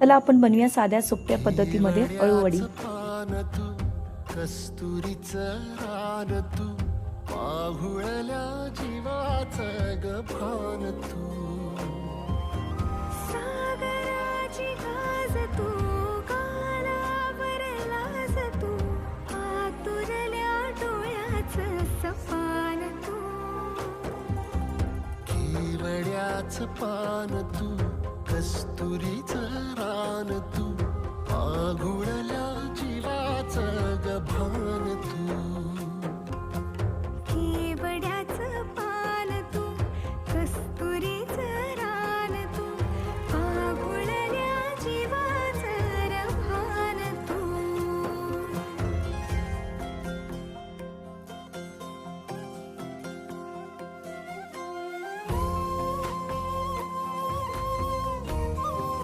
चला आपण बनवूया साध्या सोप्या पद्धतीमध्ये अळूवडी. पान तू कस्तुरीच रान तू पाहुळल्या जीवाच गभान तू सागराची गाज तू गालावर लाज तू आतुरल्या डोळ्याचं सपान तू. केवड्याच पान तू agora